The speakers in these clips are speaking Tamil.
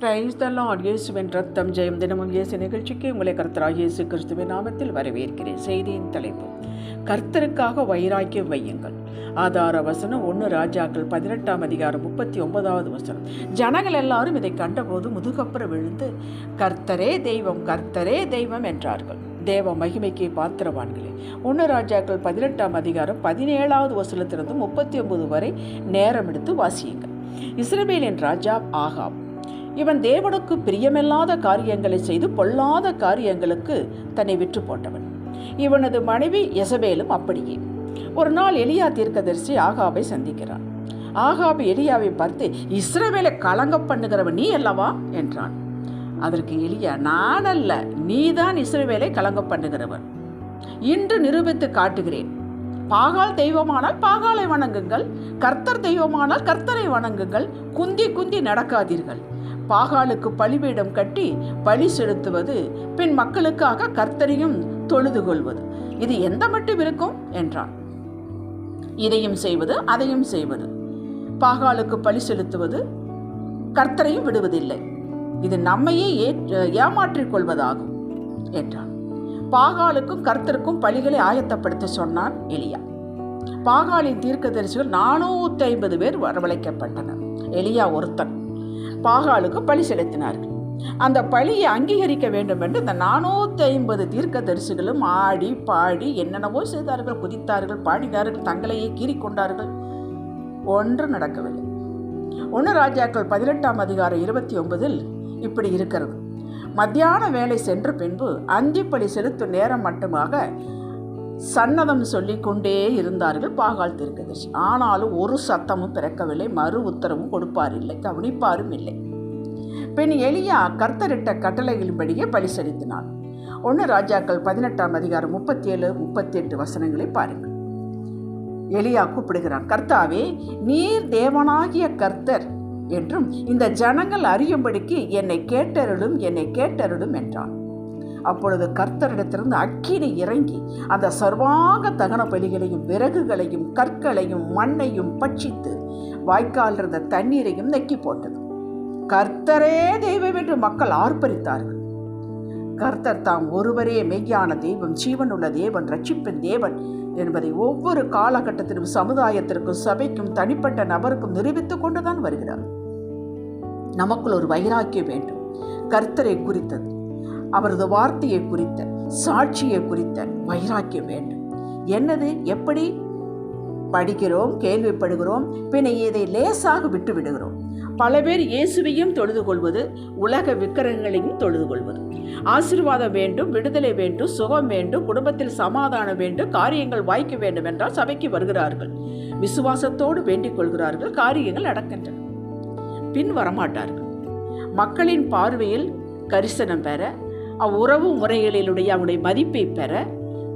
பிரைஸ் த லார்ட் இயேசுவின் ரத்தம் ஜெயம் தினமும் இயேசு நிகழ்ச்சிக்கு உங்களை கர்த்தராக இயேசு கிறிஸ்துவின் நாமத்தில் வரவேற்கிறேன். செய்தியின் தலைப்பு கர்த்தருக்காக வைராக்கியம் வையுங்கள். ஆதார வசனம் ஒன்று ராஜாக்கள் பதினெட்டாம் அதிகாரம் முப்பத்தி ஒன்பதாவது வசனம். ஜனங்கள் எல்லாரும் இதை கண்டபோது முதுகப்புற விழுந்து கர்த்தரே தெய்வம் கர்த்தரே தெய்வம் என்றார்கள். தேவ மகிமைக்கு பாத்திரவான்களே ஒன்று ராஜாக்கள் பதினெட்டாம் அதிகாரம் பதினேழாவது வசனத்திலிருந்து முப்பத்தி ஒன்பது வரை நேரம் எடுத்து வாசியுங்கள். இஸ்ரேலின் ராஜா ஆகாம் இவன் தேவனுக்கு பிரியமில்லாத காரியங்களை செய்து பொல்லாத காரியங்களுக்கு தன்னை விற்று போட்டவன். இவனது மனைவி எசபேலும் அப்படியே. ஒரு நாள் எலியா தீர்க்கதரிசி ஆகாபை சந்திக்கிறான். ஆகாபு எலியாவை பார்த்து இஸ்ரவேலை கலங்க பண்ணுகிறவன் நீ அல்லவா? என்றான். அதற்கு எலியா நான் அல்ல நீதான் இஸ்ரவேலை கலங்க பண்ணுகிறவன். இன்று நிரூபித்து காட்டுகிறேன். பாகால் தெய்வமானால் பாகாலை வணங்குங்கள். கர்த்தர் தெய்வமானால் கர்த்தரை வணங்குங்கள். குந்தி குந்தி நடக்காதீர்கள். பாகாலுக்கு பலிபீடம் கட்டி பலி செலுத்துவது பின் மக்களுக்காக கர்த்தரையும் தொழுது கொள்வது. இது எந்த மட்டும் இருக்கும்? என்றான். இதையும் செய்வது அதையும் செய்வது. பாகாலுக்கு பலி செலுத்துவது கர்த்தரையும் விடுவதில்லை. இது நம்மையே ஏமாற்றிக் கொள்வதாகும் என்றான். பாகாலுக்கும் கர்த்தருக்கும் பலிகளை ஆயத்தப்படுத்த சொன்னான் எலியா. பாகாலின் தீர்க்கதரிசிகள் நானூற்றி ஐம்பது பேர் வரவழைக்கப்பட்டனர். எலியா ஒருத்தன். பாகாலுக்கு பலி செலுத்தினார்கள். அந்த பழியை அங்கீகரிக்க வேண்டும் என்று இந்த நானூற்றி ஐம்பது தீர்க்க தரிசிகளும் ஆடி பாடி என்னென்னவோ செய்தார்கள் குதித்தார்கள் பாடினார்கள் தங்களையே கீறிக்கொண்டார்கள் ஒன்று நடக்கவில்லை. ஒன்று ராஜாக்கள் பதினெட்டாம் அதிகாரம் இருபத்தி ஒன்பதில் இப்படி இருக்கிறது. மத்தியான வேலை சென்ற பின்பு அந்திப்பலி செலுத்தும் நேரம் மட்டுமாக சன்னதம் சொல்லி கொண்டே இருந்தார்கள் பாகால் தீர்க்கதரிசி ஆனாலும் ஒரு சத்தமும் பிறக்கவில்லை. மறு உத்தரவும் கொடுப்பாரில்லை. கவனிப்பாரும் இல்லை. பின் எளியா கர்த்தரிட்ட கட்டளைகளின்படியே பலி செலுத்தினார் ஒன்று ராஜாக்கள் பதினெட்டாம் அதிகாரம் முப்பத்தி ஏழு முப்பத்தி எட்டு வசனங்களை பாருங்கள். எளியா கூப்பிடுகிறான் கர்த்தாவே நீர் தேவனாகிய கர்த்தர் என்றும் இந்த ஜனங்கள் அறியும்படிக்கு என்னை கேட்டருளும் என்னை கேட்டருளும் என்றான். அப்பொழுது கர்த்தரிடத்திலிருந்து அக்கினி இறங்கி அந்த சர்வாங்க தகன பலிகளையும் விறகுகளையும் கற்களையும் மண்ணையும் பட்சித்து வாய்க்கால் இருந்த தண்ணீரையும் நெக்கி போட்டது. கர்த்தரே தெய்வம் என்று மக்கள் ஆர்ப்பரித்தார்கள். கர்த்தர் தாம் ஒருவரே மெய்யான தெய்வம் ஜீவனுள்ள தேவன் ரட்சிப்பின் தேவன் என்பதை ஒவ்வொரு காலகட்டத்திலும் சமுதாயத்திற்கும் சபைக்கும் தனிப்பட்ட நபருக்கும் நிரூபித்துக் கொண்டுதான் வருகிறார். நமக்குள் ஒரு வைராக்கியம் வேண்டும். கர்த்தரை குறித்தது. அவரது வார்த்தையை குறித்த சாட்சியை குறித்த வைராக்கியம் வேண்டும். என்னது? எப்படி? படிக்கிறோம் கேள்விப்படுகிறோம் பின்ன இதை லேசாக விட்டு விடுகிறோம். பல பேர் இயேசுவையும் தொழுது கொள்வது உலக விக்கிரகங்களையும் தொழுது கொள்வது. ஆசீர்வாதம் வேண்டும் விடுதலை வேண்டும் சுகம் வேண்டும் குடும்பத்தில் சமாதானம் வேண்டும் காரியங்கள் வாய்க்க வேண்டும் என்றால் சபைக்கு வருகிறார்கள். விசுவாசத்தோடு வேண்டிக் கொள்கிறார்கள் காரியங்கள் நடக்கின்றன. பின் வரமாட்டார்கள். மக்களின் பார்வையில் கரிசனம் பெற அவ்வுறவு முறைகளிலுடைய அவனுடைய மதிப்பை பெற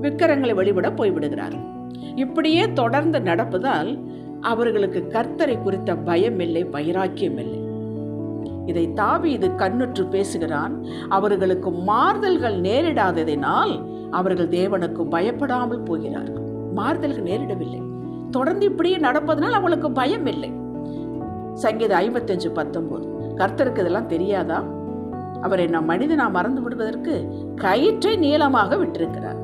விக்கிரங்களை வழிபட போய்விடுகிறார். இப்படியே தொடர்ந்து நடப்பதால் அவர்களுக்கு கர்த்தரை குறித்த பயம் இல்லை வைராக்கியம் இல்லை இதை தாவீது கண்ணுற்று பேசுகிறான் அவர்களுக்கு மாறுதல்கள் நேரிடாததினால் அவர்கள் தேவனுக்கு பயப்படாமல் போகிறார்கள் மாறுதல்கள் நேரிடவில்லை. தொடர்ந்து இப்படியே நடப்பதனால் அவளுக்கு பயம் இல்லை சங்கீத ஐம்பத்தஞ்சு பத்தொன்பது கர்த்தருக்கு இதெல்லாம் தெரியாதா? அவரை நம் மனிதனா மறந்து விடுவதற்கு கயிற்றை நீளமாக விட்டிருக்கிறார்.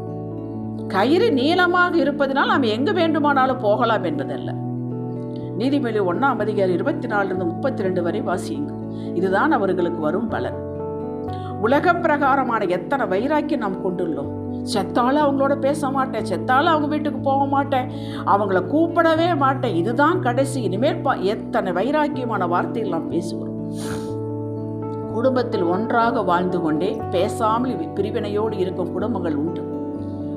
கயிறு நீளமாக இருப்பதனால் நாம் எங்கு வேண்டுமானாலும் போகலாம் என்பதல்ல. நீதிமொழி ஒன்றாம் அதிகாரி இருபத்தி நாலுலேருந்து முப்பத்தி ரெண்டு வரை வாசியுங்க இதுதான் அவர்களுக்கு வரும் பலன். உலக பிரகாரமான எத்தனை வைராக்கியம் நாம் கொண்டுள்ளோம். செத்தாலும் அவங்களோட பேச மாட்டேன் செத்தாலும் அவங்க வீட்டுக்கு போக மாட்டேன் அவங்கள கூப்பிடவே மாட்டேன். இதுதான் கடைசி. இனிமேல் பா எத்தனை வைராக்கியமான வார்த்தைகள் நாம் பேசுகிறோம். குடும்பத்தில் ஒன்றாக வாழ்ந்து கொண்டே பேசாமல் பிரிவினையோடு இருக்கும் குடும்பங்கள் உண்டு.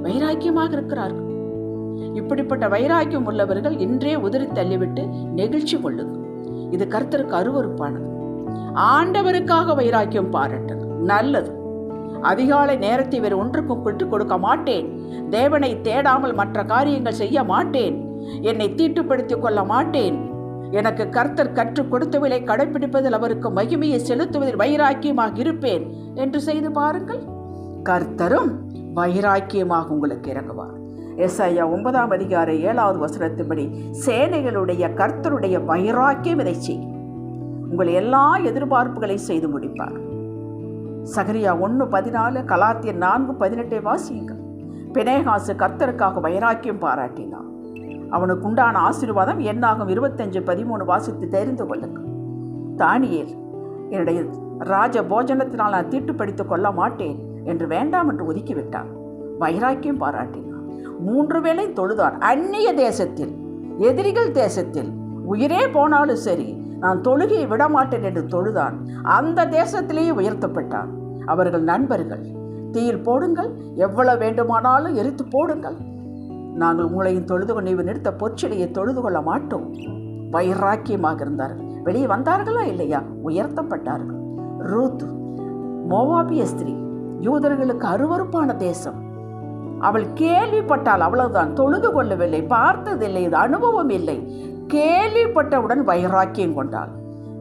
வைராக்கியமாக இருக்கிறார்கள். இப்படிப்பட்ட வைராக்கியம் உள்ளவர்கள் இன்றே உதறி தள்ளிவிட்டு நெகிழ்ச்சி கொள்ளுங்கள் இது கருத்தருக்கு அருவறுப்பானது ஆண்டவருக்காக வைராக்கியம் பாராட்டது. நல்லது. அதிகாலை நேரத்தை வேறு ஒன்றுக்கும் விட்டுக் கொடுக்க மாட்டேன். தேவனை தேடாமல் மற்ற காரியங்கள் செய்ய மாட்டேன். என்னை தீட்டுப்படுத்திக் கொள்ள மாட்டேன். எனக்கு கர்த்தர் கற்றுக் கொடுத்தவளை கடைபிடிப்பதில் அவருக்கு மகிமையை செலுத்துவதில் வைராக்கியமாக இருப்பேன் என்று செய்து பாருங்கள். கர்த்தரும் வைராக்கியமாக உங்களுக்கு இறங்குவார். எஸ்ஐயா ஒன்பதாம் அதிகார ஏழாவது வசனத்தின்படி சேனைகளுடைய கர்த்தருடைய வைராக்கியம் இதை செய்யும். உங்கள் எல்லா எதிர்பார்ப்புகளை செய்து முடிப்பார். சகரியா ஒன்று பதினாலு கலாத்திய நான்கு பதினெட்டை வாசியுங்கள். பினேகாசு கர்த்தருக்காக வைராக்கியம் பாராட்டினார். அவனுக்கு உண்டான ஆசீர்வாதம் என்னாகும்? இருபத்தஞ்சு பதிமூணு வாசித்து தெரிந்து கொள்ளுங்கள். தானியேல் என்னுடைய ராஜ போஜனத்தினால் நான் தீட்டுப்படுத்திக் கொள்ள மாட்டேன் என்று வேண்டாம் என்று ஒதுக்கிவிட்டான். வைராக்கியம் பாராட்டினான். மூன்று வேளை தொழுதான். அந்நிய தேசத்தில் எதிரிகள் தேசத்தில் உயிரே போனாலும் சரி நான் தொழுகையை விடமாட்டேன் என்று தொழுதான். அந்த தேசத்திலேயே உயர்த்தப்பட்டான். அவர்கள் நண்பர்கள் தீயில் போடுங்கள். எவ்வளவு வேண்டுமானாலும் எரித்து போடுங்கள். நாங்கள் உங்களையும் தொழுது கொண்டு நிறுத்த பொற்செடியை தொழுது கொள்ள மாட்டோம். வைராக்கியமாக இருந்தார்கள் வெளியே வந்தார்களா இல்லையா? உயர்த்தப்பட்டார்கள். ரூத் மோவாபிய ஸ்திரீ யூதர்களுக்கு அருவருப்பான தேசம். அவள் கேள்விப்பட்டால் அவ்வளவுதான். தொழுது கொள்ளவில்லை பார்த்ததில்லை இது அனுபவம் இல்லை. கேள்விப்பட்டவுடன் வைராக்கியம் கொண்டாள்.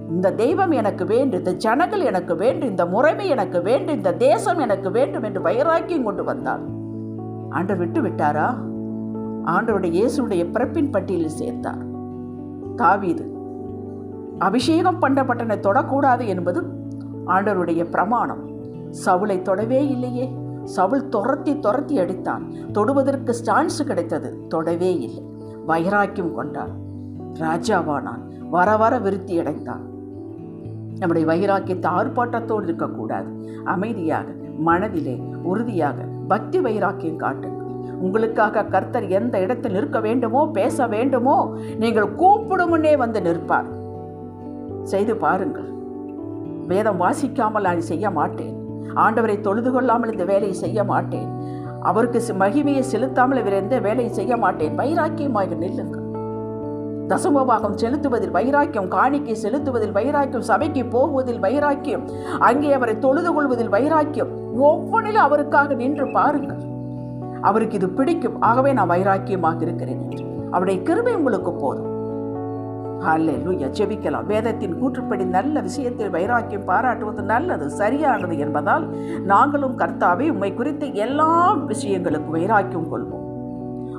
இந்த தெய்வம் எனக்கு வேண்டும் இந்த ஜனங்கள் எனக்கு வேண்டும் இந்த முறைமை எனக்கு வேண்டும் இந்த தேசம் எனக்கு வேண்டும் என்று வைராக்கியம் கொண்டு வந்தாள். அன்று விட்டு விட்டாரா? ஆண்டவருடைய இயேசுடைய பிறப்பின் பட்டியலில் சேர்த்தார். தாவீது அபிஷேகம் பண்ணப்பட்டனை தொடக்கூடாது என்பது ஆண்டவருடைய பிரமாணம். சவுளை தொடவே இல்லையே. சவுள் துரத்தி துரத்தி அடித்தான். தொடுவதற்கு சான்ஸ் கிடைத்தது தொடவே இல்லை. வைராக்கியம் கொண்டான். ராஜாவானான். வர வர விருத்தி அடைந்தான். நம்முடைய வைராக்கியத்தை ஆர்ப்பாட்டத்தோடு இருக்கக்கூடாது. அமைதியாக மனதிலே உறுதியாக பக்தி வைராக்கியம் காட்டுங்கள். உங்களுக்காக கர்த்தர் எந்த இடத்தில் நிற்க வேண்டுமோ பேச வேண்டுமோ நீங்கள் கூப்பிடும் முன்னே வந்து நிற்பார். செய்து பாருங்கள். வேதம் வாசிக்காமல் நான் செய்ய மாட்டேன். ஆண்டவரை தொழுது கொள்ளாமல் இந்த வேலையை செய்ய மாட்டேன். அவருக்கு மகிமையை செலுத்தாமல் இவர் எந்த வேலையை செய்ய மாட்டேன். வைராக்கியமாக நில்லுங்கள். தசமபாகம் செலுத்துவதில் வைராக்கியம் காணிக்கை செலுத்துவதில் வைராக்கியம் சபைக்கு போகுவதில் வைராக்கியம் அங்கே அவரை தொழுது கொள்வதில் வைராக்கியம் ஒவ்வொன்றிலும் அவருக்காக நின்று பாருங்கள். அவருக்கு இது பிடிக்கும். ஆகவே நான் வைராக்கியமாக இருக்கிறேன் என்று. அவருடைய கிருபை உங்களுக்கு போதும். ஹalleluya. ஜெபிக்கலாம். வேதத்தின் கூற்றுப்படி நல்ல விஷயத்தில் வைராக்கியம் பாராட்டுவது நல்லது சரியானது என்பதால் நாங்களும் கர்த்தாவே உம்மை குறித்த எல்லா விஷயங்களுக்கும் வைராக்கியம் கொள்வோம்.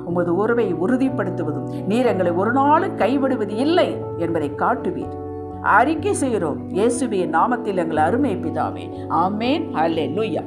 உமது உறவை உறுதிப்படுத்துவதும் நீர் எங்களை ஒரு நாளும் கைவிடுவது இல்லை என்பதை காட்டுவீர். அறிக்கை செய்கிறோம். இயேசுவின் நாமத்தில் எங்கள் அருமை பிதாவே. ஆமேன். ஹalleluya.